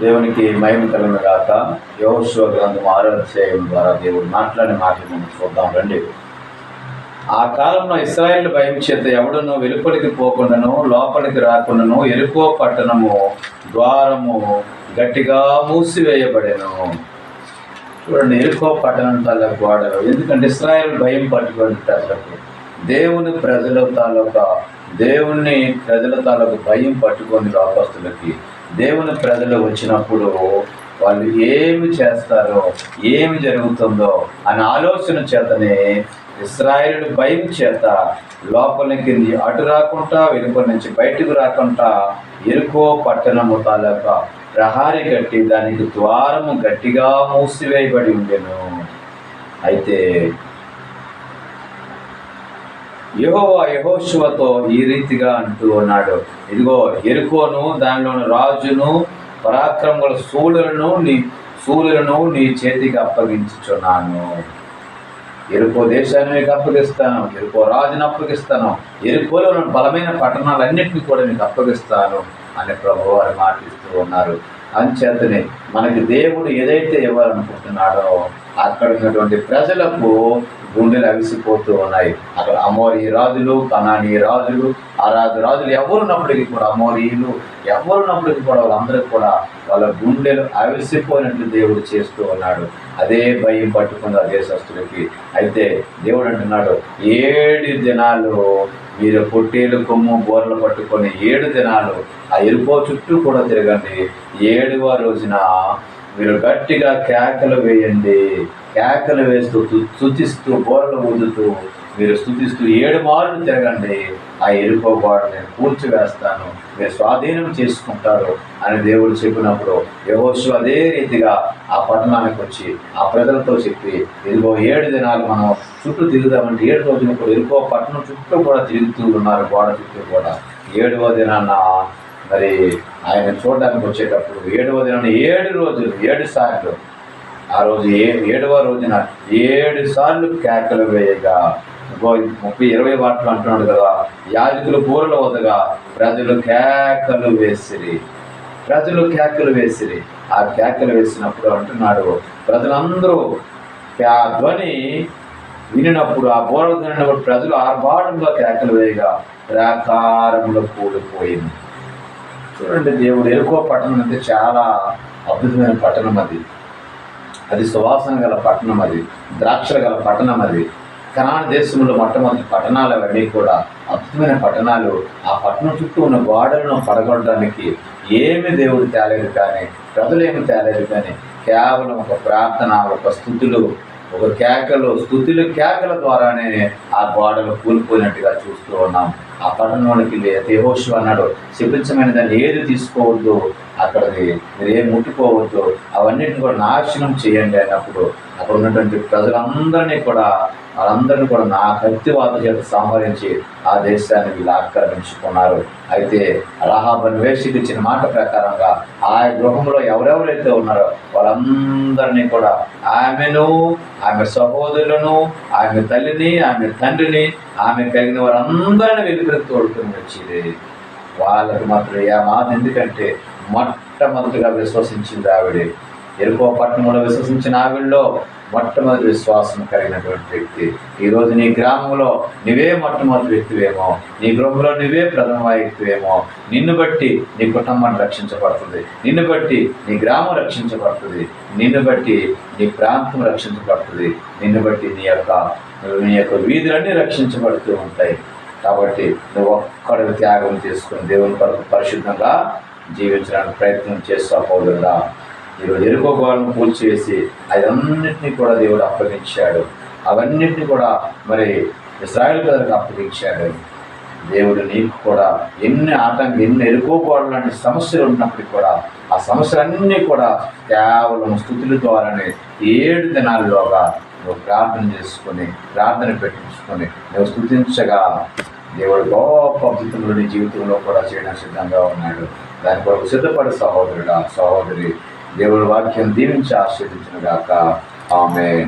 దేవునికి మహిమ కలిగిన గాక యోశువ గ్రంథం ఆరాధ్యం ద్వారా దేవుడు మాట్లాడిన మాటలు మనం చూద్దాం రండి. ఆ కాలంలో ఇస్రాయేల్ భయం చేత ఎవడను వెలుపలికి పోకుండాను లోపలికి రాకుండాను ఎరుకో పట్టణము ద్వారము గట్టిగా మూసివేయబడేను. చూడండి ఎరుకో పట్టణం తాలూకా గోడలు ఎందుకంటే ఇస్రాయేల్ భయం పట్టుకొని ప్రజలకు దేవుని ప్రజల తాలూకా దేవుణ్ణి ప్రజల తాలూకు భయం పట్టుకొని లోపస్తులకి దేవుని ప్రజలు వచ్చినప్పుడు వాళ్ళు ఏమి చేస్తారో ఏమి జరుగుతుందో అనే ఆలోచన చేతనే ఇస్రాయేల్ భయం చేత లోపలికి అటు రాకుండా వెనుక నుంచి బయటకు రాకుండా ఎరుకో పట్టణము తాలూకా ప్రహారీ కట్టి దానికి ద్వారము గట్టిగా మూసివేయబడి ఉండెను. అయితే యహోవా యహోశివతో ఈ రీతిగా అంటూ ఉన్నాడు. ఇదిగో ఎరుకోను దానిలోని రాజును పరాక్రమముల సూర్యులను నీ సూర్యులను నీ చేతికి అప్పగించుచున్నాను. ఎరుకో దేశాన్ని మీకు అప్పగిస్తాను ఎరుకో రాజుని అప్పగిస్తాను ఎరుకోలో బలమైన పట్టణాలన్నింటినీ కూడా మీకు అప్పగిస్తాను అని ప్రభు వారు మాటిస్తూ ఉన్నారు. అంచేతనే మనకి దేవుడు ఏదైతే ఇవ్వాలనుకుంటున్నాడో అక్కడ ఉన్నటువంటి ప్రజలకు గుండెలు అవిసిపోతూ ఉన్నాయి. అక్కడ అమోరి రాజులు కనాని రాజులు ఆ రాజు రాజులు ఎవరున్నప్పటికీ కూడా అమోరీలు ఎవరున్నప్పటికీ కూడా వాళ్ళందరికీ కూడా వాళ్ళ గుండెలు అవిసిపోయినట్లు దేవుడు చేస్తూ ఉన్నాడు. అదే భయం పట్టుకుంది ఆ దేశస్తులకి అయితే దేవుడు అంటున్నాడు ఏడు దినాలు మీరు పొట్టేలు కొమ్ము బోర్లు పట్టుకొని ఏడు దినాలు ఆ ఎరుపో చుట్టూ కూడా తిరగండి. ఏడవ రోజున మీరు గట్టిగా కేకలు వేయండి. కేకలు వేస్తూ స్థుతిస్తూ బోర్లు ఊదుతూ మీరు స్థుతిస్తూ ఏడు మార్లు తిరగండి. ఆ ఎరుకోబాటు గోడ నేను కూల్చివేస్తాను. మీరు స్వాధీనం చేసుకుంటారు అని దేవుడు చెప్పినప్పుడు యహోషు అదే రీతిగా ఆ పట్టణానికి వచ్చి ఆ ప్రజలతో చెప్పి ఇదిగో ఏడు దినాలు మనం చుట్టూ తిరుగుదామంటే ఏడు రోజులు కూడా ఎరుకో పట్టణం చుట్టూ కూడా తిరుగుతూ ఉన్నారు గోడ చుట్టూ కూడా. ఏడవ దినాన్న మరి ఆయన చూడడానికి వచ్చేటప్పుడు ఏడవ దినాన్ని ఏడు రోజులు ఏడు సార్లు ఆ రోజు ఏ ఏడవ రోజున ఏడు సార్లు కేకలు వేయగా ముప్పై ఇరవై వాటిలో అంటున్నాడు కదా. యాజకులు కూరల వదగా ప్రజలు కేకలు వేసిరి. ప్రజలు కేకలు వేసిరి. ఆ కేకలు వేసినప్పుడు అంటున్నాడు ప్రజలందరూ ఆ ధ్వని వినినప్పుడు ఆ బోర తినప్పుడు ప్రజలు ఆర్భాటంగా కేకలు వేయగా ప్రాకారంలో కూలిపోయింది. చూడండి దేవుడు ఎరుకో పట్టణం అంటే చాలా అద్భుతమైన పట్టణం అది. అది సువాసన గల పట్టణం అది ద్రాక్ష గల పట్టణం అది. కనాన దేశంలో మొట్టమొదటి పట్టణాలు అవన్నీ కూడా అద్భుతమైన పట్టణాలు. ఆ పట్టణం చుట్టూ ఉన్న గోడలను పడగొట్టడానికి ఏమి దేవుడు తేలేదు కానీ ప్రజలేమి తేలేదు కానీ కేవలం ఒక ప్రార్థన ఒక స్థుతులు ఒక కేకలు స్థుతులు కేకల ద్వారానే ఆ గోడలు కూలిపోయినట్టుగా చూస్తూ ఉన్నాం. ఆ పట్టణంలోనికి దేహోషు అన్నాడు శిపించమైన దాన్ని ఏది తీసుకోవద్దు అక్కడికి మీరు ఏం ముట్టుకోవద్దు. అవన్నిటిని కూడా నాశనం చేయండి అన్నప్పుడు అక్కడ ఉన్నటువంటి ప్రజలందరినీ కూడా వాళ్ళందరినీ కూడా నా కత్తివాత చేత సంహరించి ఆ దేశాన్ని వీళ్ళు ఆక్రమించుకున్నారు. అయితే అలహాబాద్ వేషికి ఇచ్చిన మాట ప్రకారంగా ఆ గృహంలో ఎవరెవరైతే ఉన్నారో వాళ్ళందరినీ కూడా ఆమెను ఆమె సహోదరులను ఆమె తల్లిని ఆమె తండ్రిని ఆమె కలిగిన వారందరినీ వెలుగులకు తోడుకుని వచ్చింది వాళ్ళకి మాత్రం ఏ మాట ఎందుకంటే మొట్టమొదటిగా విశ్వసించింది ఆవిడే. ఎరుకో పట్టణంలో విశ్వసించిన ఆవిడలో మొట్టమొదటి విశ్వాసం కలిగినటువంటి వ్యక్తి. ఈరోజు నీ గ్రామంలో నువ్వే మొట్టమొదటి వ్యక్తివేమో నీ గృహంలో నువ్వే ప్రథమ వ్యక్తివేమో నిన్ను బట్టి నీ కుటుంబం రక్షించబడుతుంది. నిన్ను బట్టి నీ గ్రామం రక్షించబడుతుంది. నిన్ను బట్టి నీ ప్రాంతం రక్షించబడుతుంది. నిన్ను బట్టి నీ యొక్క నీ యొక్క వీధులన్నీ రక్షించబడుతూ ఉంటాయి. కాబట్టి నువ్వు ఒక్కడికి త్యాగం చేసుకుని దేవుని కొరకు పరిశుద్ధంగా జీవించడానికి ప్రయత్నం చేస్తా పౌరుడా ఈరోజు ఎరుకో గోడను కూల్చివేసి అదన్నింటినీ కూడా దేవుడు అప్పగించాడు. అవన్నింటినీ కూడా మరి ఇస్రాయల్ ప్రజలకు అప్పగించాడు. దేవుడు నీకు కూడా ఎన్ని ఆటంకం ఎన్ని ఎరుకోపోవడం లాంటి సమస్యలు ఉన్నప్పటికీ కూడా ఆ సమస్యలన్నీ కూడా కేవలం స్థుతుల ద్వారానే ఏడు దినాల్లోగా నువ్వు ప్రార్థన చేసుకొని ప్రార్థన పెట్టించుకొని నువ్వు స్థుతించగా దేవుడు గొప్ప అద్భుతములు జీవితంలో కూడా చేయడానికి సిద్ధంగా ఉన్నాడు. దాని కొరకు సిద్ధపడే సహోదరుడా సహోదరి దేవుడి వాక్యం దీవించి ఆస్వాదించిన గాక. ఆమె